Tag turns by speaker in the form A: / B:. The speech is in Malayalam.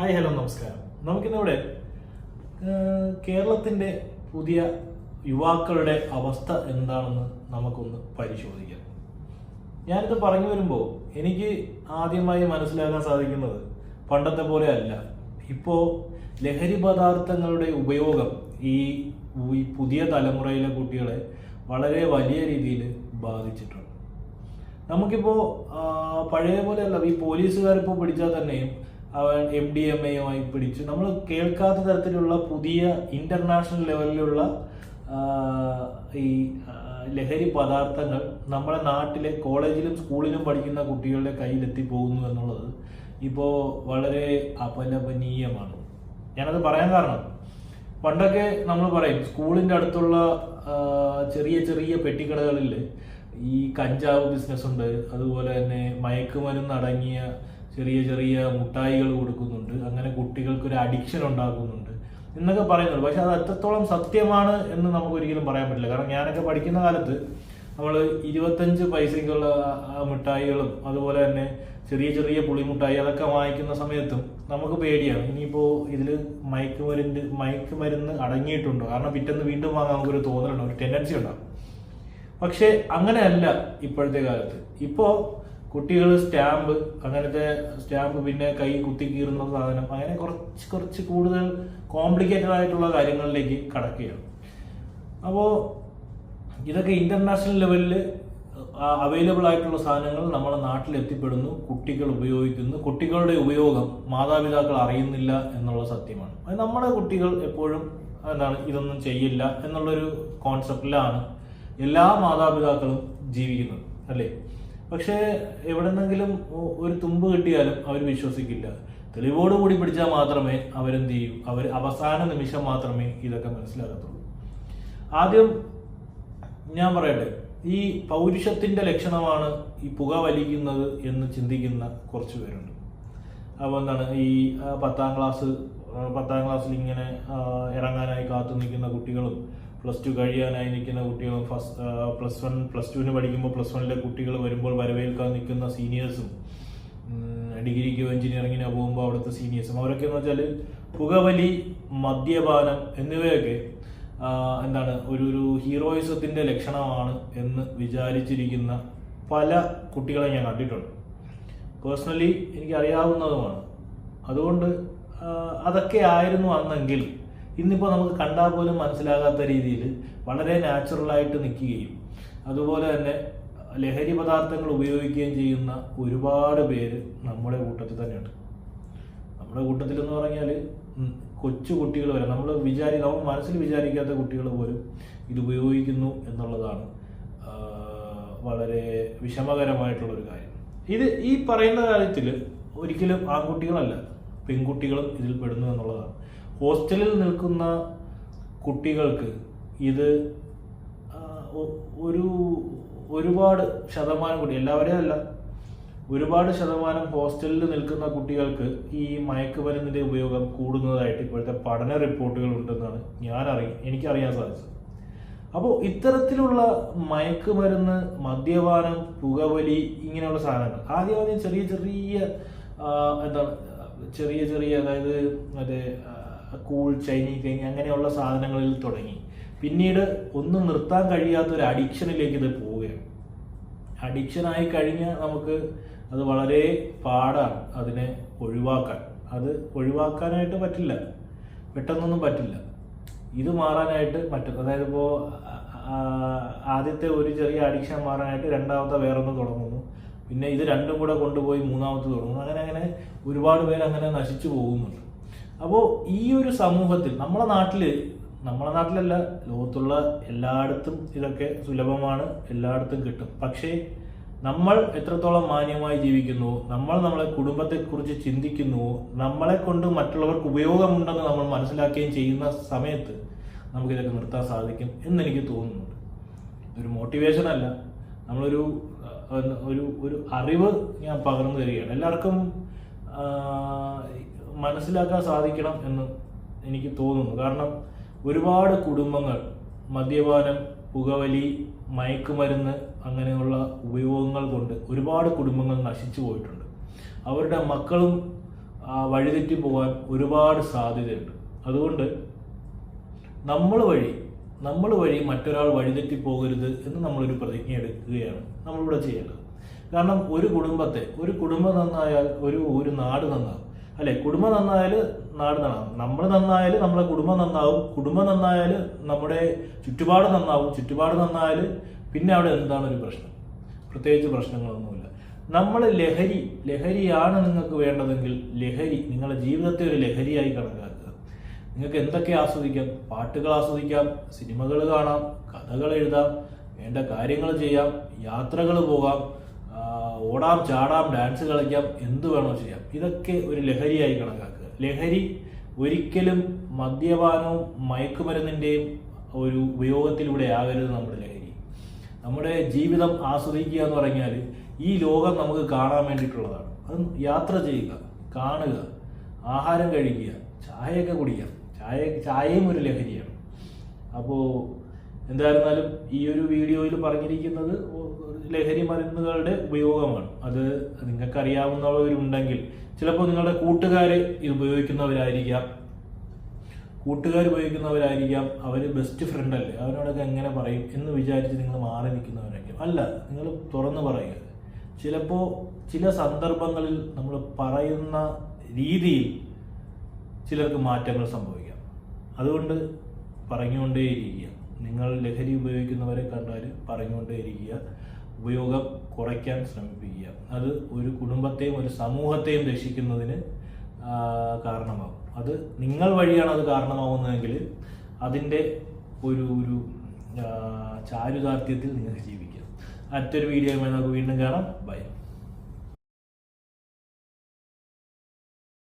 A: ഹായ് ഹലോ നമസ്കാരം. നമുക്കിന്നിവിടെ കേരളത്തിന്റെ പുതിയ യുവാക്കളുടെ അവസ്ഥ എന്താണെന്ന് നമുക്കൊന്ന് പരിശോധിക്കാം. ഞാനിത് പറഞ്ഞു വരുമ്പോൾ എനിക്ക് ആദ്യമായി മനസ്സിലാക്കാൻ സാധിക്കുന്നത് പണ്ടത്തെ പോലെ അല്ല. ഇപ്പോൾ ലഹരി പദാർത്ഥങ്ങളുടെ ഉപയോഗം ഈ പുതിയ തലമുറയിലെ കുട്ടികളെ വളരെ വലിയ രീതിയിൽ ബാധിച്ചിട്ടുണ്ട്. നമുക്കിപ്പോൾ പഴയ പോലെ അല്ല ഈ പോലീസുകാരിപ്പോൾ പിടിച്ചാൽ തന്നെയും അവൻ എം ഡി എം എയുമായി പിടിച്ചു. നമ്മൾ കേൾക്കാത്ത തരത്തിലുള്ള പുതിയ ഇന്റർനാഷണൽ ലെവലിലുള്ള ഈ ലഹരി പദാർത്ഥങ്ങൾ നമ്മുടെ നാട്ടിലെ കോളേജിലും സ്കൂളിലും പഠിക്കുന്ന കുട്ടികളുടെ കയ്യിലെത്തി പോകുന്നു എന്നുള്ളത് ഇപ്പോൾ വളരെ അപലപനീയമാണ്. ഞാനത് പറയാൻ കാരണം പണ്ടൊക്കെ നമ്മൾ പറയും സ്കൂളിന്റെ അടുത്തുള്ള ചെറിയ ചെറിയ പെട്ടിക്കടകളിൽ ഈ കഞ്ചാവ് ബിസിനസ് ഉണ്ട് അതുപോലെ തന്നെ മയക്കുമരുന്ന് അടങ്ങിയ ചെറിയ ചെറിയ മുട്ടായികൾ കൊടുക്കുന്നുണ്ട്. അങ്ങനെ കുട്ടികൾക്ക് ഒരു അഡിക്ഷൻ ഉണ്ടാക്കുന്നുണ്ട് എന്നൊക്കെ പറയുന്നുണ്ട്. പക്ഷെ അത് എത്രത്തോളം സത്യമാണ് എന്ന് നമുക്ക് ഒരിക്കലും പറയാൻ പറ്റില്ല. കാരണം ഞാനൊക്കെ പഠിക്കുന്ന കാലത്ത് നമ്മൾ ഇരുപത്തഞ്ച് പൈസയ്ക്കുള്ള മിഠായികളും അതുപോലെ തന്നെ ചെറിയ ചെറിയ പുളിമുട്ടായി അതൊക്കെ വാങ്ങിക്കുന്ന സമയത്തും നമുക്ക് പേടിയാണ്. ഇനിയിപ്പോൾ ഇതിൽ മയക്കുമരുന്ന് മയക്കുമരുന്ന് അടങ്ങിയിട്ടുണ്ടോ? കാരണം പിറ്റേന്ന് വീണ്ടും വാങ്ങാൻ നമുക്കൊരു തോന്നലുണ്ടോ ഒരു ടെൻഡൻസി ഉണ്ടാവും. പക്ഷെ അങ്ങനെയല്ല ഇപ്പോഴത്തെ കാലത്ത്. ഇപ്പോൾ കുട്ടികൾ സ്റ്റാമ്പ് അങ്ങനത്തെ സ്റ്റാമ്പ് പിന്നെ കൈ കുത്തി കീറുന്ന സാധനം അങ്ങനെ കുറച്ച് കുറച്ച് കൂടുതൽ കോംപ്ലിക്കേറ്റഡ് ആയിട്ടുള്ള കാര്യങ്ങളിലേക്ക് കടക്കുകയാണ്. അപ്പോൾ ഇതൊക്കെ ഇന്റർനാഷണൽ ലെവലിൽ അവൈലബിൾ ആയിട്ടുള്ള സാധനങ്ങൾ നമ്മുടെ നാട്ടിൽ എത്തിപ്പെടുന്നു കുട്ടികൾ ഉപയോഗിക്കുന്നു. കുട്ടികളുടെ ഉപയോഗം മാതാപിതാക്കൾ അറിയുന്നില്ല എന്നുള്ള സത്യമാണ്. അത് നമ്മുടെ കുട്ടികൾ എപ്പോഴും എന്താണ് ഇതൊന്നും ചെയ്യില്ല എന്നുള്ളൊരു കോൺസെപ്റ്റിലാണ് എല്ലാ മാതാപിതാക്കളും ജീവിക്കുന്നത് അല്ലേ? പക്ഷേ എവിടെന്നെങ്കിലും ഒരു തുമ്പ് കിട്ടിയാലും അവർ വിശ്വസിക്കില്ല. തെളിവോട് കൂടി പിടിച്ചാൽ മാത്രമേ അവരെന്ത് ചെയ്യൂ. അവർ അവസാന നിമിഷം മാത്രമേ ഇതൊക്കെ മനസ്സിലാകത്തുള്ളൂ. ആദ്യം ഞാൻ പറയട്ടെ ഈ പൗരുഷത്തിന്റെ ലക്ഷണമാണ് ഈ പുക വലിക്കുന്നത് എന്ന് ചിന്തിക്കുന്ന കുറച്ച് പേരുണ്ട്. അപ്പോൾ എന്താണ് ഈ പത്താം ക്ലാസ് പത്താം ക്ലാസ്സിൽ ഇങ്ങനെ ഇറങ്ങാനായി കാത്തു നിൽക്കുന്ന കുട്ടികളും പ്ലസ് ടു കഴിയാനായി നിൽക്കുന്ന കുട്ടികൾ ഫസ്റ്റ് പ്ലസ് വൺ പ്ലസ് ടുവിന് പഠിക്കുമ്പോൾ പ്ലസ് വണ്ണിലെ കുട്ടികൾ വരുമ്പോൾ വരവേൽക്കാൻ നിൽക്കുന്ന സീനിയേഴ്സും ഡിഗ്രിക്കോ എഞ്ചിനീയറിങ്ങിനോ പോകുമ്പോൾ അവിടുത്തെ സീനിയേഴ്സും. അവരൊക്കെ എന്ന് വെച്ചാൽ പുകവലി മദ്യപാനം എന്നിവയൊക്കെ എന്താണ് ഒരു ഒരു ഹീറോയിസത്തിന്റെ ലക്ഷണമാണ് എന്ന് വിചാരിച്ചിരിക്കുന്ന പല കുട്ടികളെ ഞാൻ കണ്ടിട്ടുണ്ട്. പേഴ്സണലി എനിക്കറിയാവുന്നതുമാണ്. അതുകൊണ്ട് അതൊക്കെ ആയിരുന്നു അന്നെങ്കിൽ ഇന്നിപ്പോൾ നമുക്ക് കണ്ടാൽ പോലും മനസ്സിലാകാത്ത രീതിയിൽ വളരെ നാച്ചുറലായിട്ട് നിൽക്കുകയും അതുപോലെ തന്നെ ലഹരി പദാർത്ഥങ്ങൾ ഉപയോഗിക്കുകയും ചെയ്യുന്ന ഒരുപാട് പേര് നമ്മുടെ കൂട്ടത്തിൽ തന്നെയുണ്ട്. നമ്മുടെ കൂട്ടത്തിൽ എന്ന് പറഞ്ഞാൽ കൊച്ചു കുട്ടികൾ വരെ. നമ്മൾ വിചാരി നമ്മൾ മനസ്സിൽ വിചാരിക്കാത്ത കുട്ടികൾ പോലും ഇത് ഉപയോഗിക്കുന്നു എന്നുള്ളതാണ് വളരെ വിഷമകരമായിട്ടുള്ളൊരു കാര്യം. ഇത് ഈ പറയുന്ന കാര്യത്തിൽ ഒരിക്കലും ആൺകുട്ടികളല്ല പെൺകുട്ടികളും ഇതിൽ പെടുന്നു എന്നുള്ളതാണ്. ഹോസ്റ്റലിൽ നിൽക്കുന്ന കുട്ടികൾക്ക് ഇത് ഒരു ഒരുപാട് ശതമാനം കൂടി എല്ലാവരെയും അല്ല ഒരുപാട് ശതമാനം ഹോസ്റ്റലിൽ നിൽക്കുന്ന കുട്ടികൾക്ക് ഈ മയക്കുമരുന്നിന്റെ ഉപയോഗം കൂടുന്നതായിട്ട് ഇപ്പോഴത്തെ പഠന റിപ്പോർട്ടുകൾ ഉണ്ടെന്നാണ് ഞാൻ അറിയ എനിക്കറിയാൻ സാധിച്ചത്. അപ്പോൾ ഇത്തരത്തിലുള്ള മയക്കുമരുന്ന് മദ്യപാനം പുകവലി ഇങ്ങനെയുള്ള സാധനങ്ങൾ ആദ്യം ആദ്യം ചെറിയ ചെറിയ എന്താണ് ചെറിയ ചെറിയ അതായത് മറ്റേ കൂൾ ചൈനീ കഴിഞ്ഞ് അങ്ങനെയുള്ള സാധനങ്ങളിൽ തുടങ്ങി. പിന്നീട് ഒന്നും നിർത്താൻ കഴിയാത്ത ഒരു അഡിക്ഷനിലേക്ക് ഇത് പോവുകയാണ്. അഡിക്ഷനായി കഴിഞ്ഞാൽ നമുക്ക് അത് വളരെ പാടാണ് അതിനെ ഒഴിവാക്കാൻ. അത് ഒഴിവാക്കാനായിട്ട് പറ്റില്ല. പെട്ടെന്നൊന്നും പറ്റില്ല. ഇത് മാറാനായിട്ട് പറ്റും. അതായത് ഇപ്പോൾ ആദ്യത്തെ ഒരു ചെറിയ അഡിക്ഷൻ മാറാനായിട്ട് രണ്ടാമത്തെ വേറൊന്ന് തുടങ്ങുന്നു. പിന്നെ ഇത് രണ്ടും കൂടെ കൊണ്ടുപോയി മൂന്നാമത്തെ തുടങ്ങുന്നു. അങ്ങനെ അങ്ങനെ ഒരുപാട് പേര് അങ്ങനെ നശിച്ചു പോകുന്നുണ്ട്. അപ്പോൾ ഈ ഒരു സമൂഹത്തിൽ നമ്മളെ നാട്ടിൽ നമ്മളെ നാട്ടിലല്ല ലോകത്തുള്ള എല്ലായിടത്തും ഇതൊക്കെ സുലഭമാണ് എല്ലായിടത്തും കിട്ടും. പക്ഷേ നമ്മൾ എത്രത്തോളം മാന്യമായി ജീവിക്കുന്നു നമ്മൾ നമ്മളെ കുടുംബത്തെക്കുറിച്ച് ചിന്തിക്കുന്നു നമ്മളെ കൊണ്ട് മറ്റുള്ളവർക്ക് ഉപയോഗമുണ്ടെന്ന് നമ്മൾ മനസ്സിലാക്കുകയും ചെയ്യുന്ന സമയത്ത് നമുക്കിതൊക്കെ നിർത്താൻ സാധിക്കും എന്നെനിക്ക് തോന്നുന്നുണ്ട്. ഒരു മോട്ടിവേഷൻ അല്ല. നമ്മളൊരു ഒരു ഒരു അറിവ് ഞാൻ പകർന്നു തരികയാണ്. എല്ലാവർക്കും മനസ്സിലാക്കാൻ സാധിക്കണം എന്ന് എനിക്ക് തോന്നുന്നു. കാരണം ഒരുപാട് കുടുംബങ്ങൾ മദ്യപാനം പുകവലി മയക്കുമരുന്ന് അങ്ങനെയുള്ള ഉപയോഗങ്ങൾ കൊണ്ട് ഒരുപാട് കുടുംബങ്ങൾ നശിച്ചു പോയിട്ടുണ്ട്. അവരുടെ മക്കളും വഴിതെറ്റി പോകാൻ ഒരുപാട് സാധ്യതയുണ്ട്. അതുകൊണ്ട് നമ്മൾ വഴി നമ്മൾ വഴി മറ്റൊരാൾ വഴിതെറ്റി പോകരുത് എന്ന് നമ്മളൊരു പ്രതിജ്ഞ എടുക്കുകയാണ് നമ്മളിവിടെ ചെയ്യേണ്ടത്. കാരണം ഒരു കുടുംബത്തെ ഒരു കുടുംബം നന്നായാൽ ഒരു ഒരു നാട് നന്നാവും അല്ലെ? കുടുംബം നന്നായാൽ നാട് നന്നാവും. നമ്മൾ നന്നായാൽ നമ്മുടെ കുടുംബം നന്നാവും. കുടുംബം നന്നായാൽ നമ്മുടെ ചുറ്റുപാട് നന്നാവും. ചുറ്റുപാട് നന്നായാൽ പിന്നെ അവിടെ എന്താണ് ഒരു പ്രശ്നം? പ്രത്യേകിച്ച് പ്രശ്നങ്ങളൊന്നുമില്ല. നമ്മൾ ലഹരി ലഹരിയാണ് നിങ്ങൾക്ക് വേണ്ടതെങ്കിൽ ലഹരി നിങ്ങളുടെ ജീവിതത്തെ ഒരു ലഹരിയായി കണക്കാക്കുക. നിങ്ങൾക്ക് എന്തൊക്കെ ആസ്വദിക്കാം? പാട്ടുകൾ ആസ്വദിക്കാം സിനിമകൾ കാണാം കഥകൾ എഴുതാം വേണ്ട കാര്യങ്ങൾ ചെയ്യാം യാത്രകൾ പോകാം ഓടാം ചാടാം ഡാൻസ് കളിക്കാം എന്ത് വേണോ ചെയ്യാം. ഇതൊക്കെ ഒരു ലഹരിയായി കണക്കാക്കുക. ലഹരി ഒരിക്കലും മദ്യപാനവും മയക്കുമരുന്നിന്റെയും ഒരു ഉപയോഗത്തിലൂടെ ആകരുത് നമ്മുടെ ലഹരി. നമ്മുടെ ജീവിതം ആസ്വദിക്കുക എന്ന് പറഞ്ഞാൽ ഈ ലോകം നമുക്ക് കാണാൻ വേണ്ടിയിട്ടുള്ളതാണ്. അത് യാത്ര ചെയ്യുക കാണുക ആഹാരം കഴിക്കുക ചായയൊക്കെ കുടിക്കുക ചായ ചായയും ഒരു ലഹരിയാണ്. അപ്പോൾ എന്തായിരുന്നാലും ഈ ഒരു വീഡിയോയിൽ പറഞ്ഞിരിക്കുന്നത് ലഹരി മരുന്നുകളുടെ ഉപയോഗമാണ്. അത് നിങ്ങൾക്ക് അറിയാവുന്നവരുണ്ടെങ്കിൽ ചിലപ്പോൾ നിങ്ങളുടെ കൂട്ടുകാർ ഇത് ഉപയോഗിക്കുന്നവരായിരിക്കാം. കൂട്ടുകാർ ഉപയോഗിക്കുന്നവരായിരിക്കാം. അവർ ബെസ്റ്റ് ഫ്രണ്ട് അല്ലേ? അവരോടൊക്കെ എങ്ങനെ പറയും എന്ന് വിചാരിച്ച് നിങ്ങൾ മാറി നിൽക്കുന്നവരായിരിക്കും. അല്ല നിങ്ങൾ തുറന്നു പറയുക. ചിലപ്പോൾ ചില സന്ദർഭങ്ങളിൽ നമ്മൾ പറയുന്ന രീതിയിൽ ചിലർക്ക് മാറ്റങ്ങൾ സംഭവിക്കാം. അതുകൊണ്ട് പറഞ്ഞുകൊണ്ടേയിരിക്കുക. നിങ്ങൾ ലഹരി ഉപയോഗിക്കുന്നവരെ കണ്ടാൽ പറഞ്ഞുകൊണ്ടേയിരിക്കുക. ഉപയോഗം കുറയ്ക്കാൻ ശ്രമിപ്പിക്കുക. അത് ഒരു കുടുംബത്തെയും ഒരു സമൂഹത്തെയും രക്ഷിക്കുന്നതിന് കാരണമാകും. അത് നിങ്ങൾ വഴിയാണ് അത് കാരണമാവുന്നതെങ്കിൽ അതിന്റെ ഒരു ഒരു ചാരുദാർഢ്യത്തിൽ നിങ്ങൾക്ക് ജീവിക്കാം. അടുത്തൊരു വീഡിയോയുമായി നമുക്ക് വീണ്ടും കാണാം. ബൈ.